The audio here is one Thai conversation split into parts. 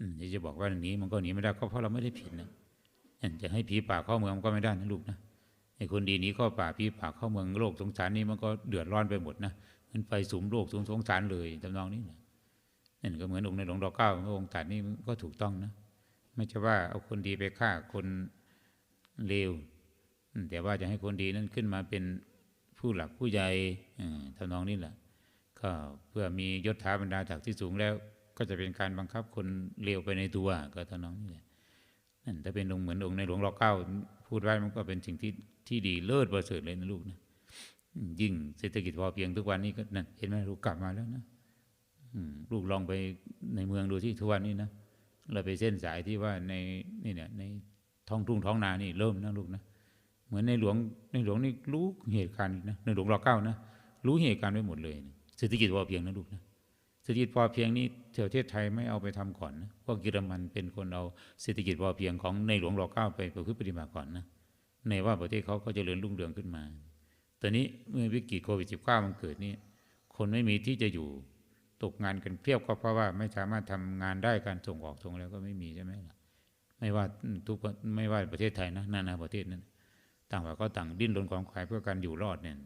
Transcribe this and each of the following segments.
อืมที่จะบอกว่าหนีมันก็หนีไม่ได้ก็เพราะเราไม่ได้ผิดนะจะให้ผีป่าเข้าเมืองมันก็ไม่ได้นะลูกนะให้คนดีหนีเข้าป่าผีป่าเข้าเมืองโลกสงสารนี้มันก็เดือดร้อนไปหมดนะมันไฟสุมโลกสงสงสารเลยทำนองนี้นะนั่นก็เหมือนองค์ในหลวงรอเก้าองค์ตรัดนี่ก็ถูกต้องนะไม่ใช่ว่าเอาคนดีไปฆ่าคนเลวแต่ว่าจะให้คนดีนั้นขึ้นมาเป็นผู้หลักผู้ใหญ่อืมทำนองนี้แหละก็เพื่อมียศถาบรรดาศักดิ์ที่สูงแล้ว ก็จะเป็นการบังคับคนเลวไปในตัวก็ทำนองนี้แหละนั่นถ้าเป็นองค์เหมือนองค์ในหลวงรอเก้าพูดไว้มันก็เป็นสิ่งที่ที่ดีเลิศประเสริฐเลยนะลูกนะยิ่งเศรษฐกิจพอเพียงทุกวันนี้ก็นั่นเห็นไหมลูกกลับมาแล้วนะอืลูกลองไปในเมืองดูที่ทุกวันนี้นะเราไปเส้นสายที่ว่าในนี่เนี่ยในท้องทุ่งท้องนานี่เริ่มนะลูกนะเหมือนในหลวงในหลวงนี่รู้เหตุการณ์นะในหลวงรอเก้านะรู้เหตุการณ์ไว้หมดเลยเศรษฐกิจพอเพียงนะลูกนะ ศรษฐกิจพอเพียงนี่ประเทศไทยไม่เอาไปทำก่อนนะพวกเยอรมันเป็นคนเอาเศรษฐกิจพอเพียงของในหลวงรอเก้าไปประพฤติปฏิบัติก่อนนะในว่าประเทศเขาก็เจริญรุ่งเรืองขึ้นมา ตอนนี้เมื่อวิกฤตโควิด -19 มันเกิดนี่คนไม่มีที่จะอยู่ตกงานกันเพียบก็เพราะว่าไม่สามารถทำงานได้การส่งออกส่งแล้วก็ไม่มีใช่ไหมล่ะไม่ว่าทุกไม่ว่าประเทศไทยนะนานาประเทศนั้นต่างฝ่ายก็ต่างดิ้นรนความขายเพื่อการอยู่รอดเนี่ย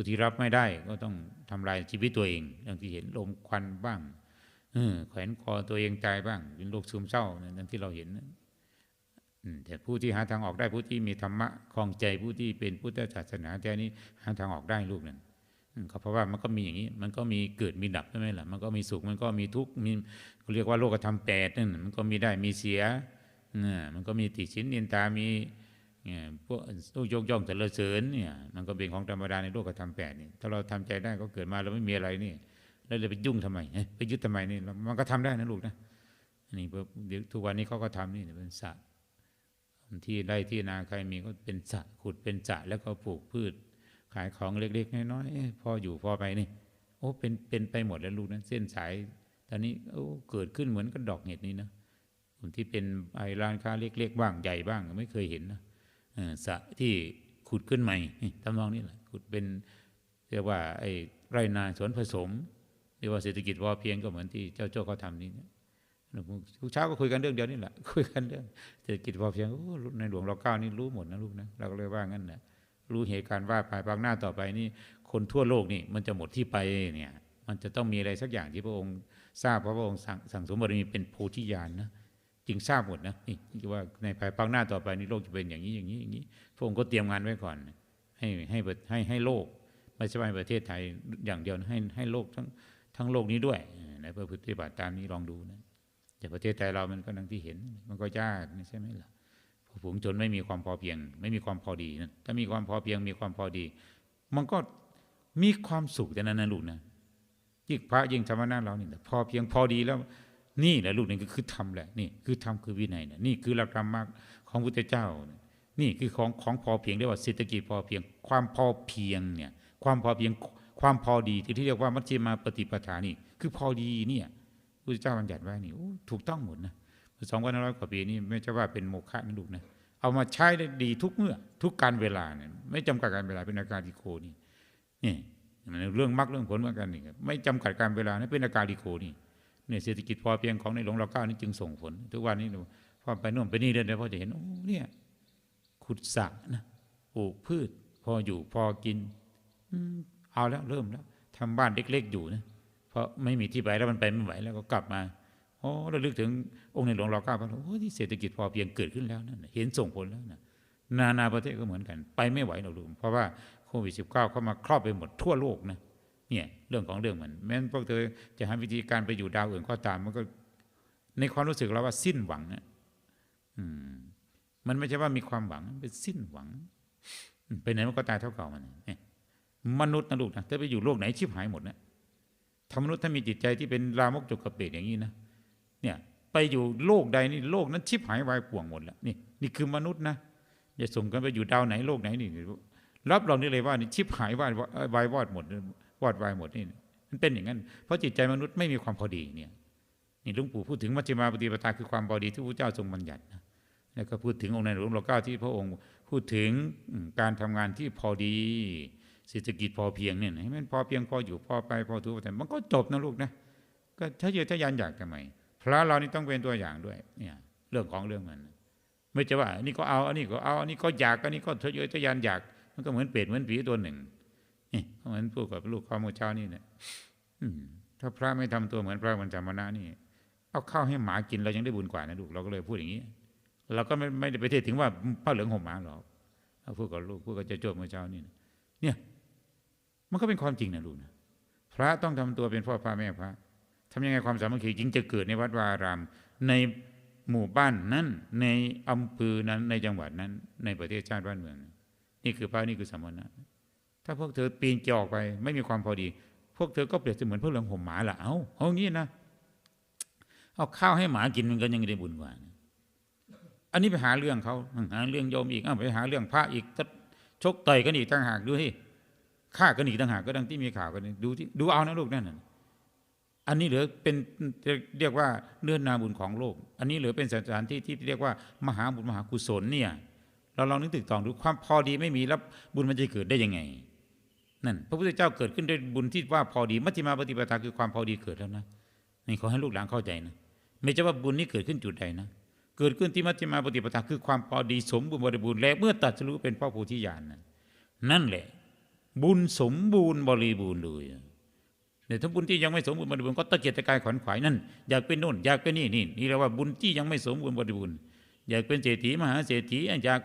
ผู้ที่รับไม่ได้ก็ต้องทำลายชีวิตตัวเองอย่างที่เห็นลมควันบ้างเออแขวนคอตัวเองตายบ้าง เป็นโรคซึมเศร้านี่ยอย่างที่เราเห็นนะแต่ผู้ที่หาทางออกได้ผู้ที่มีธรรมะคลองใจผู้ที่เป็นพุทธศาสนาแท้นี้หาทางออกได้ลูกนั่นอืมก็เพราะว่ามันก็มีอย่างนี้ มันก็มีเกิดมีดับใช่ไหมล่ะมันก็มีสุขมันก็มีทุกข์มีเขาเรียกว่าโลกธรรมแปดนั่นมันก็มีได้มีเสียเนี่ยมันก็มีติชินนินตามี พวกตู้ยกย่องแต่ละเสริญเนี่ยมันก็เป็นของธรรมดาในโลกธรรมแปดนี่ถ้าเราทำใจได้ก็เกิดมาเราไม่มีอะไรนี่แล้วเราไปยุ่งทำไมไปยึดทำไมนี่มันก็ทำได้นะลูกนะนี่เดี๋ยวทุกวันนี้เขาก็ทำนี่เป็นสระที่ไร่ที่นาใครมีก็เป็นสระขุดเป็นสระแล้วก็ปลูกพืช ขายของเล็ก ๆ น้อยๆพออยู่พอไปนี่ โอ้เป็นเป็นไปหมดแล้วลูกนะเส้นสายตอนนี้โอ้เกิดขึ้นเหมือนกับดอกเห็ดนี่นะคนที่เป็นไอร้านค้าเล็ก ๆ บ้างใหญ่บ้างไม่เคยเห็นนะ สระที่ขุดขึ้นใหม่ทำนองนี้แหละขุดเป็นเรียกว่าไอ้ไรนาสวนผสมเรียกว่าเศรษฐกิจพอเพียงก็เหมือนที่เจ้าโจ้เขาทำนี่นะทุกเช้าก็คุยกันเรื่องเดียวนี่แหละคุยกันเรื่องเศรษฐกิจพอเพียงในหลวงรอเก้านี่รู้หมดนะลูกนะเราก็เลยว่างั้นแหละรู้เหตุการณ์ว่าภายภาคหน้าต่อไปนี่ คนทั่วโลกนี่มันจะหมดที่ไปเนี่ย มันจะต้องมีอะไรสักอย่างที่พระองค์ทราบเพราะพระองค์สั่งสั่งสมบารมีเป็นโพธิญาณนะ จึงทราบหมดนะนี่ว่าในภายภาคหน้าต่อไปนี่โลกจะเป็นอย่างนี้อย่างนี้อย่างนี้พระองค์ก็เตรียมงานไว้ก่อน ให้ให้ให้ให้โลกไม่ใช่ประเทศไทยอย่างเดียวให้ให้โลกทั้งทั้งโลกนี้ด้วยในพระพุทธปฏิบัติตามนี้ลองดูนะแต่ประเทศไทยเรามันก็ดังที่เห็น มันก็ยากใช่ไหมล่ะฝูงชนไม่มีความพอเพียง ไม่มีความพอดีนะถ้ามีความพอเพียงมีความพอดี มันก็มีความสุขแต่นั้นนะลูกนะยิ่งพระยิ่งธรรมะเราเนี่ยพอเพียงพอดีแล้ว นี่แหละลูกนี่คือธรรมแหละนี่คือธรรมคือวินัยนะนี่คือหลักธรรมะของพุทธเจ้า นี่คือของของพอเพียงเรียกว่าเศรษฐกิจพอเพียง ความพอเพียงเนี่ยความพอเพียงความพอดีที่ที่เรียกว่ามัชฌิมาปฏิปทานี่ คือพอดีเนี่ยพุทธเจ้าบัญญัติไว้นี่ถูกต้องหมดนะสองพันห้าร้อยกว่าปีนี่ไม่ใช่ว่าเป็นโมฆะนะลูกนะเอามาใช้ได้ดีทุกเมื่อทุกการเวลาเนี่ยไม่จำกัดการเวลาเป็นอาการดิโคนี่นี่เรื่องมรรคเรื่องผลเหมือนกันนี่ไม่จำกัดการเวลานะเป็นอาการดิโคนี่ เนี่ยเศรษฐกิจพอเพียงของในหลวงรัชกาลนี่จึงส่งผล ทุกวันนี้พอไปโน่นไปนี่เดินไปพอจะเห็นโอ้เนี่ยขุดสระนะปลูกพืช พออยู่พอกินเอาแล้วเริ่มแล้วทำบ้านเล็กๆอยู่นะเพราะไม่มีที่ไปแล้วมันไปไม่ไหวแล้วก็กลับมาโอ้ระลึกถึงองค์ในหลวงรอเก้าพระโอ้ที่เศรษฐกิจพอเพียงเกิดขึ้นแล้วนั่นเห็นส่งผลแล้วนะนานาประเทศก็เหมือนกัน ไปไม่ไหวเราลูกเพราะว่าโควิดสิบเก้าเข้ามาครอบไปหมดทั่วโลกนะ เนี่ยเรื่องของเรื่องเหมือนแม้พวกเธอจะหาวิธีการไปอยู่ดาวอื่นก็ตามมันก็ ในความรู้สึกเราว่าสิ้นหวังนะอืมมันไม่ใช่ว่ามีความหวังเป็นสิ้นหวังไปไหนมันก็ตายเท่าเก่ามันเนี่ยมนุษย์นะลูกนะถ้าไปอยู่โลกไหนชิบหายหมดนะธรรมนุษย์ถ้ามีจิตใจที่เป็นรามกจกกระเปดอย่างนี้นะเนี่ย ไปอยู่โลกใดนี่โลกนั้นชิบหายวายป่วงหมดแล้วนี่นี่คือมนุษย์นะอย่าส่งกันไปอยู่ดาวไหนโลกไหนนี่รับเรานี่เลยว่านี่ชิบหายวายวายวอดหมด วอดวายหมดนี่มันเป็นอย่างนั้น เพราะจิตใจมนุษย์ไม่มีความพอดีเนี่ยนี่หลวงปู่พูดถึงมัชฌิมาปฏิปทาคือความพอดีที่พระเจ้าทรงบัญญัตินะแล้วก็พูดถึงองค์ในหลวงรัชกาลที่พระองค์พูดถึงการทำงานที่พอดีเศรษฐกิจพอเพียงเนี่ยให้มันพอเพียงพออยู่พอไปพอถูกแต่มันก็จบนะลูกนะก็ถ้าเยอะถ้ายันอยากทำไมพระเรานี่ต้องเป็นตัวอย่างด้วยเนี่ยเรื่องของเรื่องมันไม่ใช่ว่าอันนี้ก็เอาอันนี้ก็เอาอันนี้ก็อยากอันนี้ก็ทะเยอทะยานอยาก มันก็เหมือนเป็ดเหมือนผีตัวหนึ่ง นี่เหมือนพูดกับลูกข้าวเมื่อเช้านี่เนี่ยถ้าพระไม่ทำตัวเหมือนพระมันจามณะนี่ เอาข้าวให้หมากินเรายังได้บุญกว่านะลูกเราก็เลยพูดอย่างนี้ เราก็ไม่ไม่ได้ไปเทศถึงว่าผ้าเหลืองห่มหมาหรอกพูดกับลูกพูดกับเจ้าโจ้เมื่อเช้านี่เนี่ย มันก็เป็นความจริงนะลูกนะพระต้องทำตัวเป็นพ่อพระแม่พระทำยังไงความสามัคคีจึงจะเกิดในวัดวาอาราม ในหมู่บ้านนั้น ในอำเภอนั้นในจังหวัดนั้น ในประเทศชาติบ้านเมือง นี่คือพระนี่คือสมณะ ถ้าพวกเธอปีนเกี่ยวออกไป ไม่มีความพอดี พวกเธอก็เปรียบเสมือนพวกเหลืองห่มหมาละเอาเอางี้นะเอาข้าวให้หมากินมันก็ยังได้บุญกว่าอันนี้ไปหาเรื่องเขาหาเรื่องโยมอีกอ้าไปหาเรื่องพระอีกก็ชกต่อยกันอีกต่างหากดูที่ฆ่ากันอีกต่างหากก็ดังที่มีข่าวกันนี่ดูที่ดูเอานะลูกนั่นน่ะอันนี้เหลือเป็นเรียกว่าเลื่อนนาบุญของโลก อันนี้เหลือเป็นสถานที่ที่เรียกว่ามหาบุญมหากุศลเนี่ยเราลองนึกตึกตองดูความพอดีไม่มีแล้วบุญมันจะเกิดได้ยังไง นั่นพระพุทธเจ้าเกิดขึ้นด้วยบุญที่ว่าพอดีมัชฌิมาปฏิปทาคือความพอดีเกิดแล้วนะนี่ขอให้ลูกหลานเข้าใจนะไม่ใช่ว่าบุญนี้เกิดขึ้นจุดใดนะเกิดขึ้นที่มัชฌิมาปฏิปทาคือความพอดีสมบูรณ์บริบูรณ์และเมื่อตัดสรู้เป็นพระโพธิญาณนั่นนั่นแหละ บุญสมบูรณ์บริบูรณ์เลยแต่ถ้าบุญที่ยังไม่สมบูรณ์บริบูรณ์ก็ตะเกียกตะกายขวนขวายนั่นอยากเป็นโน่นอยากเป็นนี่นี่นี่เรียกว่าบุญที่ยังไม่สมบูรณ์บริบูรณ์อยากเป็นเศรษฐีมหาเศรษฐีอยาก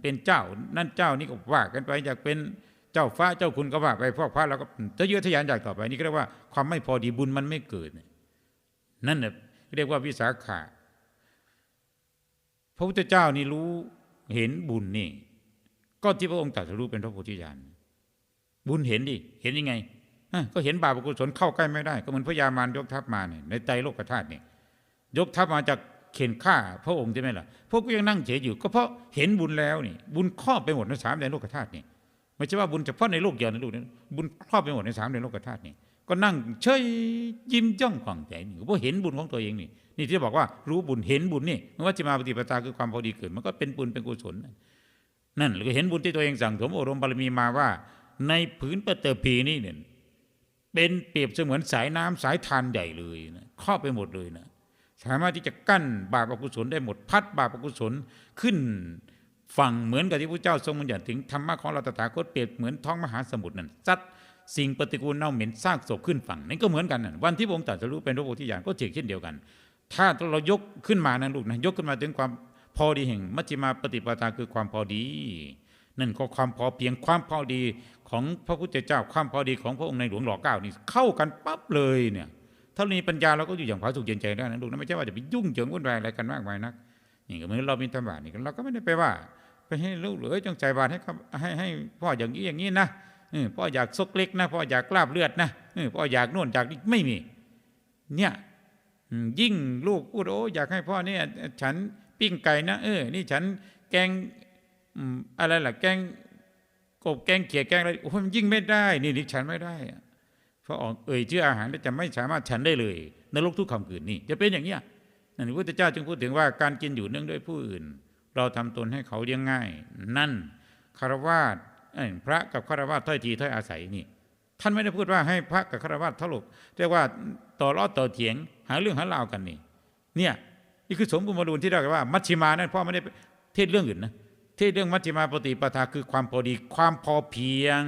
เป็นเจ้านั่นเจ้านี่ก็ว่ากันไปอยากเป็น เจ้าฟ้าเจ้าคุณก็ว่าไปพวกพระเราก็ทะเยอทะยานอยากต่อไปนี่ก็เรียกว่าความไม่พอดีบุญมันไม่เกิด นั่นแหละเรียกว่าวิสาขะพระพุทธเจ้านี่รู้เห็นบุญนี่ ก็ที่พระองค์ตรัสรู้เป็นพระโพธิญาณบุญเห็นดิเห็นยังไงก็เห็นบาปกุศลเข้าใกล้ไม่ได้ ก็เหมือนพญามารยกทัพมาเนี่ยในใจโลกธาตุเนี่ยยกทัพมาจากเข็นฆ่าพระองค์ใช่ไหมล่ะพวกก็ยังนั่งเฉยอยู่ ก็เพราะเห็นบุญแล้วนี่ บุญครอบไปหมดในสามแดนโลกธาตุนี่ ไม่ใช่ว่าบุญเฉพาะในโลกเดียวนะลูกนะบุญครอบไปหมดในสามแดนโลกธาตุนี่ก็นั่งเฉยยิ้มจ้องขวางใจนี่เพราะเห็นบุญของตัวเองนี่ นี่ที่บอกว่ารู้บุญเห็นบุญนี่ไม่ว่าจะมาปฏิปทาคือความพอดีเกิด มันก็เป็นบุญเป็นกุศลนั่นหรือเห็นบุญที่ตัวเองสั่งสมอบรมบารมีมาว่า ในผืนปเตอร์พีนี่เนี่ยเป็นเปรียบเสมือนสายน้ำสายทานใหญ่เลยนะครอบไปหมดเลยนะสามารถที่จะกั้นบาปอกุศลได้หมดพัดบาปอกุศลขึ้น ฝั่งเหมือนกับที่พระเจ้าทรงบัญญัติถึงธรรมะของเราตถาคตเปรียบเหมือนท้องมหาสมุทรนั่นซัดสิ่งปฏิกูลเน่าเหม็นซากศพขึ้นฝั่งนั่นก็เหมือนกันนั่นวันที่พระองค์ตรัสรู้เป็นพระโพธิญาณก็เช่นเดียวกัน ถ้าเรายกขึ้นมานั้นลูกนะยกขึ้นมาถึงความพอดีแห่งมัชฌิมาปฏิปทาคือความพอดี นั่นก็ความพอเพียงความพอดีของพระพุทธเจ้าความพอดีของพระองค์ในหลวงหล่อเก้านี่เข้ากันปั๊บเลยเนี่ยถ้ามีปัญญาเราก็อยู่อย่างผาสุกเย็นใจได้นะลูกนะไม่ใช่ว่าจะไปยุ่งเหยิงวุ่นวายอะไรกันมากมายนัก นี่ก็เหมือนเรามีธรรมะนี่เราก็ไม่ได้ไปว่า ไปให้ลูกหรือจงใจบาตให้ให้ให้พ่ออย่างนี้อย่างนี้นะพ่ออยากซกเล็กนะพ่ออยากกลาบเลือดนะพ่ออยากโน่นอยากนี่ไม่มี เนี่ยยิ่งลูกพูดโอ้อยากให้พ่อเนี่ย ฉันปิ้งไก่นะเออนี่ฉันแกงอะไรล่ะแกงกบแกงเขียแกงอะไรโอ้มันยิ่งไม่ได้ นี่นี่ฉันไม่ได้เพราะออกเอ่ยชื่ออาหารจะไม่สามารถฉันได้เลยนรกทุกคำคืนนี่จะเป็นอย่างเนี้ย นั่นพระพุทธเจ้าจึงพูดถึงว่าการกินอยู่เนื่องด้วยผู้อื่น เราทำตนให้เขาเลี้ยงง่าย นั่นคารวาสพระกับคารวาสถ้อยทีถ้อยอาศัยนี่ ท่านไม่ได้พูดว่าให้พระกับคารวาสทะลุเรียกว่าต่อรอดต่อเถียง หาเรื่องหาราวกันนี่ เนี่ยนี่คือสมบูรณ์บริบูรณ์ที่เรียกว่า มัชชิมานั่นพ่อไม่ได้เทศเรื่องอื่นนะเที่เรื่องมัชฌิมาปฏิปทาคือความพอดีความพอเพียง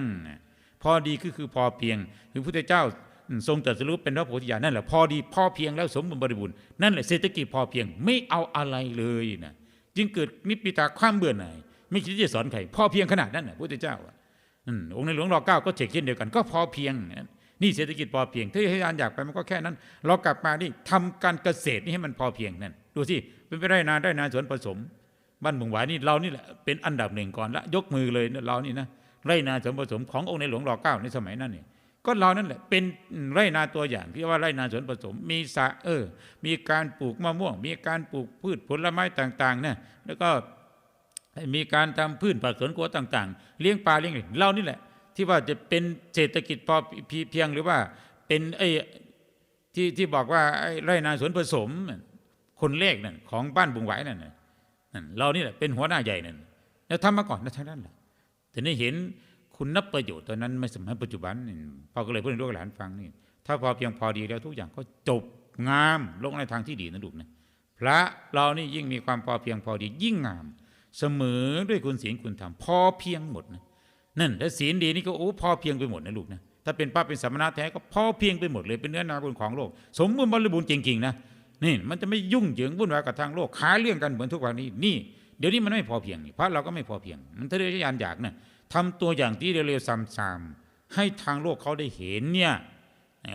พอดีก็คือพอเพียงคือพระพุทธเจ้า ทรงตรัสรู้เป็นพระโพธิญาณนั่นแหละพอดีพอเพียงแล้วสมบูรณ์บริบูรณ์นั่นแหละเศรษฐกิจพอเพียงไม่เอาอะไรเลยนะจึงเกิดนิพพิตาความเบื่อหน่ายไม่คิดจะสอนใครพอเพียงขนาดนั้นนะพระพุทธเจ้าองค์ในหลวงรอเก้าก็เฉกเช่นเดียวกัน ก็พอเพียงนี่เศรษฐกิจพอเพียงถ้าให้ยานอยากไปมันก็แค่นั้น เรากลับมานี่ทำการเกษตรนี่ให้มันพอเพียงนั่นดูสิเป็นไปได้นาได้นาสวนผสม บ้านบุงหวายนี่เรานี่แหละเป็นอันดับหนึ่งก่อนละยกมือเลยเรานี่นะไรนาสมผสมขององค์ในหลวงรอเก้าในสมัยนั้นเนี่ย ก็เรานั่นแหละเป็นไรนาตัวอย่างที่ว่าไรนาสวนผสม มีสะเออ มีการปลูกมะม่วง มีการปลูกพืชผลไม้ต่างๆนะแล้วก็มีการทำพืชผักสวนครัวต่างๆ เลี้ยงปลาเลี้ยงเรานี่แหละ ที่ว่าจะเป็นเศรษฐกิจพอเพียงหรือว่าเป็นไอ้ที่ที่บอกว่าไอ้ไรนาสวนผสม คนเลขนั่นของบ้านบุงไหวนั่นเรานี่แหละเป็นหัวหน้าใหญ่นั่นแล้วทำมาก่อนนะทั้งนั้นแหละแต่นี่เห็น คุณนับประโยชน์ตอนนั้นไม่สมัยปัจจุบันพ่อก็เลยพูดให้ลูกหลานฟังนี่ถ้าพอเพียงพอดีแล้วทุกอย่างก็จบงามลงในทางที่ดีนะลูกนะพระเรานี่ยิ่งมีความพอเพียงพอดียิ่งงาม เสมอด้วยคุณศีลคุณธรรมพอเพียงหมดนะนั่นถ้าศีลดีนี่ก็โอ้พอเพียงไปหมดนะลูกนะถ้าเป็นพระเป็นสมณะแท้ก็พอเพียงไปหมดเลยเป็นเนื้อนาบุญของโลก สมบูรณ์บริบูรณ์จริงๆนะนี่มันจะไม่ยุ่งเหยิงวุ่นวายกับทางโลกหาเรื่องกันเหมือนทุกวันนี้นี่ เดี๋ยวนี้มันไม่พอเพียงพระเราก็ไม่พอเพียง มันทะเลทะยานอยากนะ ทำตัวอย่างที่เร็วๆซ้ำๆให้ทางโลกเขาได้เห็นเนี่ย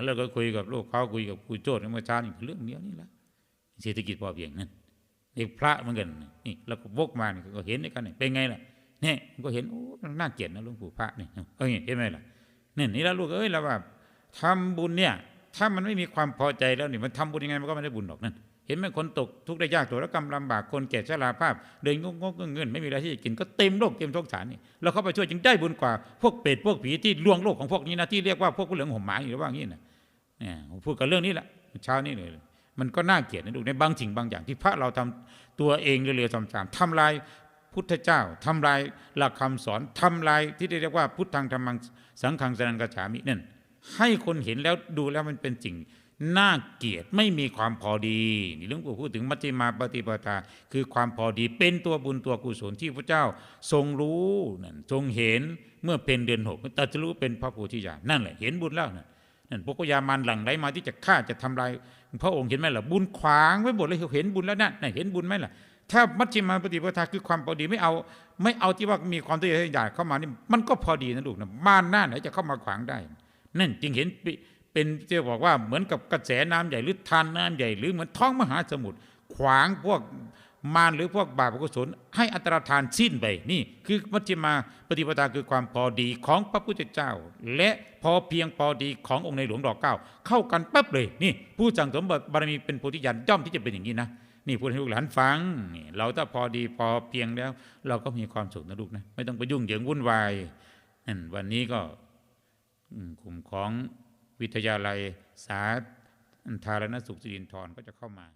เราก็คุยกับโลกเขาคุยกับคุยโจทย์เมื่อเช้านี่เรื่องเดียวนี่แหละเศรษฐกิจพอเพียงนั่นเด็กพระเหมือนกันนี่เราก็วกมานี่ก็เห็นด้วยกันเป็นไงล่ะเนี่ยมันก็เห็นโอ้น่าเกลียดนะหลวงปู่พระนี่เอ้ยเห็นไหมล่ะเนี่ยนี่แล้วลูกเอ้ยเราว่าทำบุญเนี่ย ถ้ามันไม่มีความพอใจแล้วนี่มันทำบุญยังไงมันก็ไม่ได้บุญหรอกนั่น เห็นไหมคนตกทุกข์ได้ยากตัวแล้วกำลำบากคนแก่ชราภาพ เดินงงงเงินไม่มีอะไรที่จะกินก็เต็มโลกเต็มสงสารนี่เราเข้าไปช่วยจึงได้บุญกว่าพวกเปรตพวกผีที่ลวงโลกของพวกนี้นะที่เรียกว่าพวกผู้เหลืองห่มหมาอยู่ว่างี้นะเนี่ยพูดกับเรื่องนี้แหละเช้านี้เลยมันก็น่าเกลียดนะดูในบางสิ่งบางอย่างที่พระเราทำตัวเองเรือๆซ้ำๆทำลายพุทธเจ้าทำลายหลักคำสอนทำลายที่เรียกว่าพุทธังธรรมังสังฆังสนังกฉามินั่นให้คนเห็นแล้วดูแล้วมันเป็นสิ่ง น่าเกลียดไม่มีความพอดีนี่หลวงปู่พูดถึงมัชฌิมาปฏิปทาคือความพอดีเป็นตัวบุญตัวกุศลที่พระเจ้าทรงรู้นั่นทรงเห็นเมื่อเป็นเดือนหกตรัสรู้เป็นพระโพธิญาณนั่นแหละเห็นบุญแล้วนั่นนั่นพวกยามันหลั่งไหลมาที่จะฆ่าจะทำลายพระองค์เห็นไหมล่ะบุญขวางไว้หมดเลยเห็นบุญแล้วนั่นเห็นบุญไหมล่ะถ้ามัชฌิมาปฏิปทาคือความพอดีไม่เอา ไม่เอาที่ว่ามีความทะเยอทะยานเข้ามานี่มันก็พอดีนะลูกนะบ้านหน้าไหนจะเข้ามาขวางได้ นั่นจึงเห็นปิ เป็นจะบอกว่าเหมือนกับกระแสน้ำใหญ่หรือทานน้ำใหญ่หรือเหมือนท้องมหาสมุทรขวางพวกมารหรือพวกบาปอกุศลให้อันตรธานสิ้นไปนี่คือมัชฌิมาปฏิปทาคือความพอดีของพระพุทธเจ้า และพอเพียงพอดีขององค์ในหลวงดอกเก้าเข้ากันปั๊บเลยนี่ ผู้สั่งสมบารมีเป็นโพธิญาณย่อมที่จะเป็นอย่างนี้นะนี่พูดให้ลูกหลานฟัง เราถ้าพอดีพอเพียงแล้ว เราก็มีความสุขนะลูกนะไม่ต้องไปยุ่งเหยิงวุ่นวายวันนี้ก็อืมกลุ่มของ วิทยาลัยสาธารณสุขสิรินทรก็จะเข้ามา